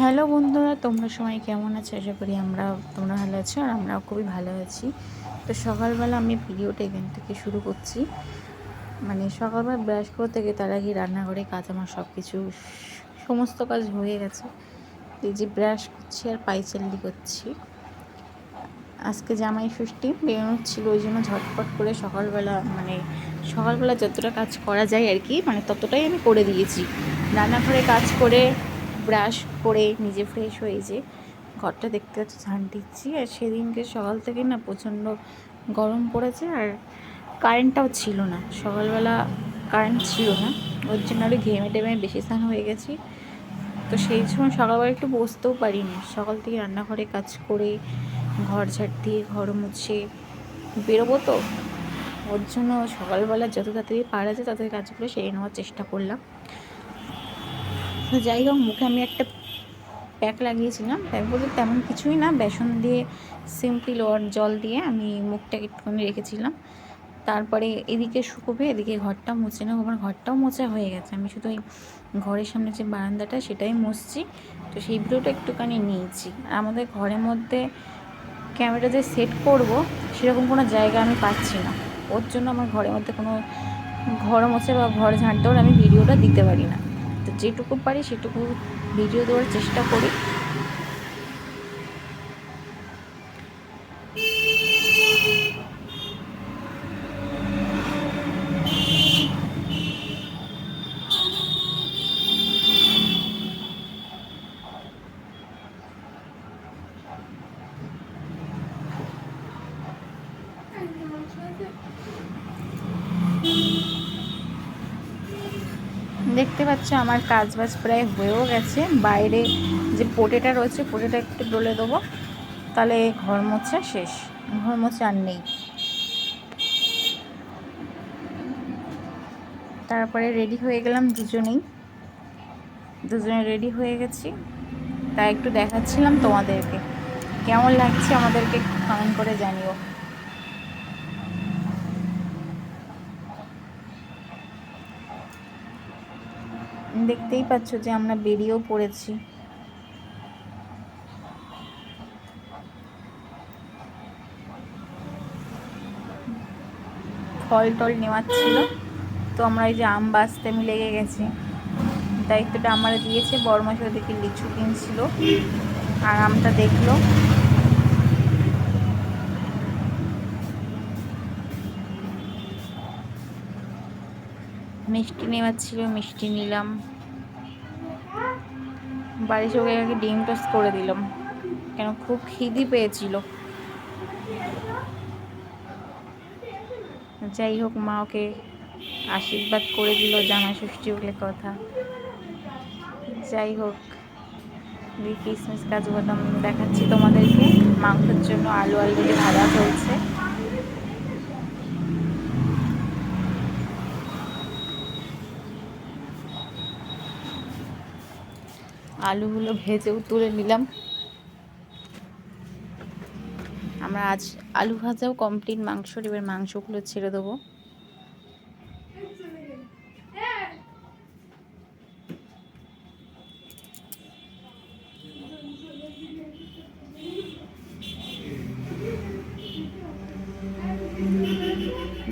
Hello বন্ধুরা, তোমরা সবাই কেমন আছো? আশা করি আমরা তোমরা ভালো আছো আর আমরাও খুবই ভালো আছি। তো সকালবেলা আমি ভিডিওটা এখান থেকে শুরু করছি। মানে সকালবেলা ব্রাশ করে থেকে তার আগে রান্নাঘরে কাঁচামার সব কিছু সমস্ত কাজ হয়ে গেছে। এই যে ব্রাশ করছি আর পাইচাল্লি করছি। আজকে জামাই ষষ্ঠী বেরোনোর ছিল, ওই জন্য ঝটপট করে সকালবেলা মানে সকালবেলা যতটা কাজ করা যায় আর কি মানে ততটাই আমি করে দিয়েছি। রান্নাঘরে কাজ করে ব্রাশ করে নিজে ফ্রেশ হয়ে যে ঘরটা দেখতে পাচ্ছি ঝাঁট দিচ্ছি। আর সেদিনকে সকাল থেকে না প্রচণ্ড গরম পড়েছে আর কারেন্টটাও ছিল না। সকালবেলা কারেন্ট ছিল না। ওর জন্য আরও ঘেমে টেমে বেশি স্নান হয়ে গেছি। তো সেই সময় সকালবেলা একটু বসতেও পারিনি। সকাল থেকে রান্নাঘরে কাজ করে, ঘর ঝাড় দিয়ে, ঘর মুছে বেরোবো তো। ওর জন্য সকালবেলা যত তাড়াতাড়ি পারা যায় তাদের কাজগুলো সেরে নেওয়ার চেষ্টা করলাম। তো যাই হোক, মুখে আমি একটা প্যাক লাগিয়েছিলাম। প্যাক বলতে তেমন কিছুই না, বেসন দিয়ে সিম্পলি জল দিয়ে আমি মুখটাকে একটুখানি রেখেছিলাম। তারপরে এদিকে শুকোবে, এদিকে ঘরটা মুছে নেব। আমার ঘরটাও মোছা হয়ে গেছে। আমি শুধু ওই ঘরের সামনে যে বারান্দাটা, সেটাই মুছছি। তো সেই ভিডিওটা একটুখানি নিয়েছি। আর আমাদের ঘরের মধ্যে ক্যামেরা যে সেট করব, সেরকম কোনো জায়গা আমি পাচ্ছি না। ওর জন্য আমার ঘরের মধ্যে কোনো ঘর মোছে বা ঘর ঝাঁট আমি ভিডিওটা দিতে পারি না। যেটুকু পারি সেটুকু ভিডিও দেওয়ার চেষ্টা করি। পাচ্ছ, আমার কাজ বাজ প্রায় হয়েও গেছে। বাইরে যে পোটেটা রয়েছে, পোটেটা একটু ডলে দেবো। তাহলে ঘর মোছা শেষ। ঘর মোছা আর নেই। তারপরে রেডি হয়ে গেলাম দুজনেই। দুজনে রেডি হয়ে গেছি। তাই একটু দেখাচ্ছিলাম তোমাদেরকে। কেমন লাগছে আমাদেরকে একটু কমেন্ট করে জানিও। দেখতেই পাচ্ছ যে আমরা বেরিয়েও পড়েছি। ফল টল নেওয়ার ছিল। তো আমরা এই যে আম বাঁচতে আমি লেগে গেছি। দায়িত্বটা আমার দিয়েছে বরমাস ওদিকে লিচু কিনছিল। আর আমটা দেখল। মিষ্টি নেওয়ার ছিল, মিষ্টি নিলাম। বাড়ি সবাই আগে ডিম টোস্ট করে দিলাম। কেন খুব খিদি পেয়েছিল। যাই হোক, মা ওকে আশীর্বাদ করে দিল জামা ষষ্ঠী বলে কথা। যাই হোক কিসমিস কাজু বাদাম দেখাচ্ছি তোমাদেরকে। মাংসের জন্য আলু আলু ভাজা চলছে আলুগুলো ভেজেও তুলে নিলাম। আমরা আজ আলু ভাজাও কমপ্লিট মাংস এবার মাংসগুলো ছেড়ে দেবো।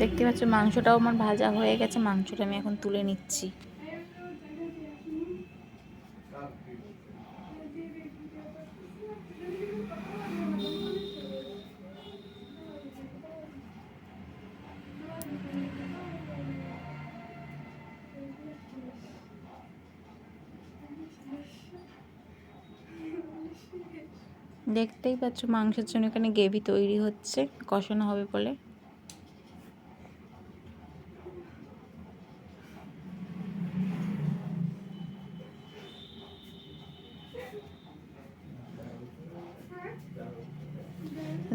দেখতে পাচ্ছ, মাংসটাও আমার ভাজা হয়ে গেছে, মাংসটা আমি এখন তুলে নিচ্ছি। দেখতেই পাচ্ছ মাংসের জন্য এখানে গ্রেভি তৈরি হচ্ছে কষানো হবে বলে।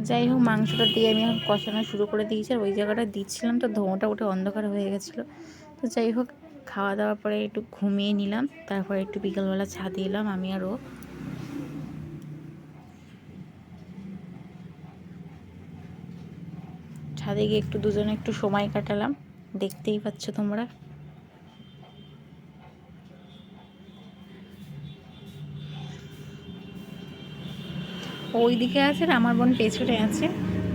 যাই হোক, মাংসটা দিয়ে আমি এখন কষানো শুরু করে দিয়েছি আর ওই জায়গাটা দিচ্ছিলাম তো ধোঁয়াটা উঠে অন্ধকার হয়ে গেছিল। তো যাই হোক, খাওয়া দাওয়ার পরে একটু ঘুমিয়ে নিলাম, তারপরে একটু বিকালবেলা ছাদে এলাম, আমি আর ও। ছাদে গিয়ে একটু দুজনে একটু সময় কাটালাম, দেখতেই পাচ্ছ তোমরা। ওই দিকে আছে আর আমার বোন পেছনে আছে।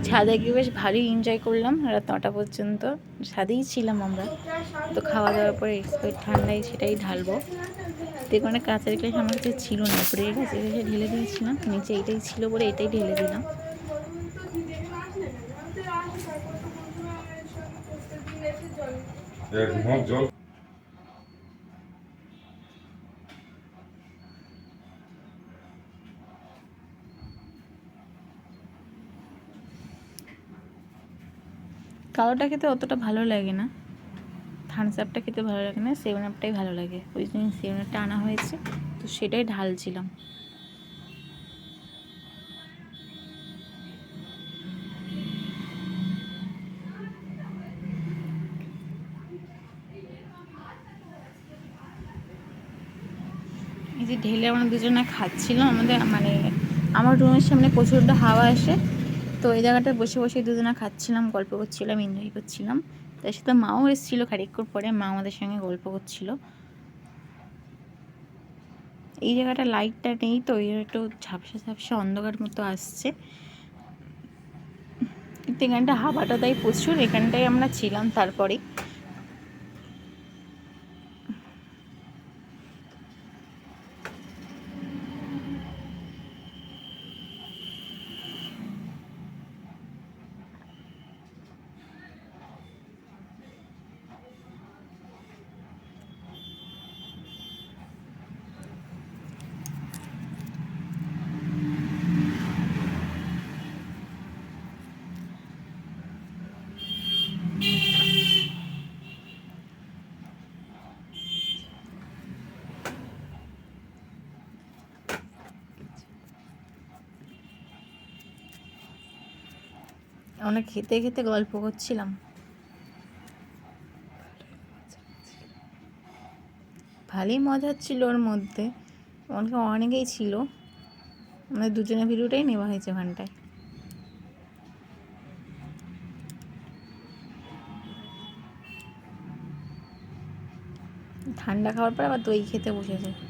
ছাদে গিয়ে বেশ ভালোই এনজয় করলাম রাত নটা পর্যন্ত। ছাদেই ছিলাম আমরা। তো খাওয়া দাওয়ার পরে এক্সপাইট ঠান্ডায় সেটাই ঢালবো। তো এখানে কাঁচের গ্লাস আমার কাছে ছিল না। পরে কাঁচের গ্লাসে ঢেলে দিয়েছিলাম। নিচে এইটাই ছিল বলে এটাই ঢেলে দিলাম। জল। কালোটা খেতে অতটা ভালো লাগে না। থামস আপটা খেতে ভালো লাগে না সেভেন আপটাই ভালো লাগে। ওই জন্য সেভেন আপটা আনা হয়েছে, তো সেটাই ঢালছিলাম। এই যে ঢেলে আমরা দুজনে খাচ্ছিলাম, আমাদের মানে আমার রুমের সামনে প্রচণ্ড হাওয়া আসে তো এই জায়গাটা বসে বসে দুজনা খাচ্ছিলাম, গল্প করছিলাম এনজয় করছিলাম। তার সাথে মাও এসেছিল খানিকক্ষণ পরে, মা আমাদের সঙ্গে গল্প করছিল। এই জায়গাটা লাইটটা নেই তো এই একটু ঝাপসা ঝাপসা অন্ধকার মতো আসছে। কিন্তু এখানটা হাওয়াটা তাই প্রচুর এখানটাই আমরা ছিলাম তারপরে আমরা খেতে খেতে গল্প করছিলাম। ভালোই মজা হচ্ছিল ওর মধ্যে। অনেকে অনেকেই ছিল। আমাদের দুজনের ভিডিওটাই নেওয়া হয়েছে ওখানটায়। ঠান্ডা খাওয়ার পর আবার দই খেতে বসেছে।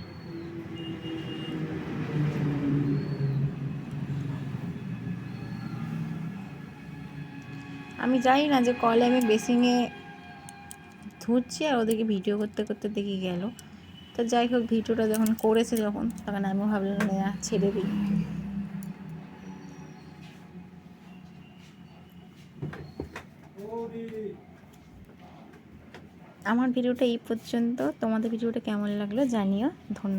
আমি জানি না যে কলে আমি বেসিংয়ে ধুচ্ছি আর ওদেরকে ভিডিও করতে করতে দেখি গেল। তো যাই হোক, ভিডিওটা যখন করেছে যখন, তখন আমিও ভাবলাম না, ছেড়ে দিই। আমার ভিডিওটা এই পর্যন্ত। তোমাদের ভিডিওটা কেমন লাগল জানিও। ধন্যবাদ।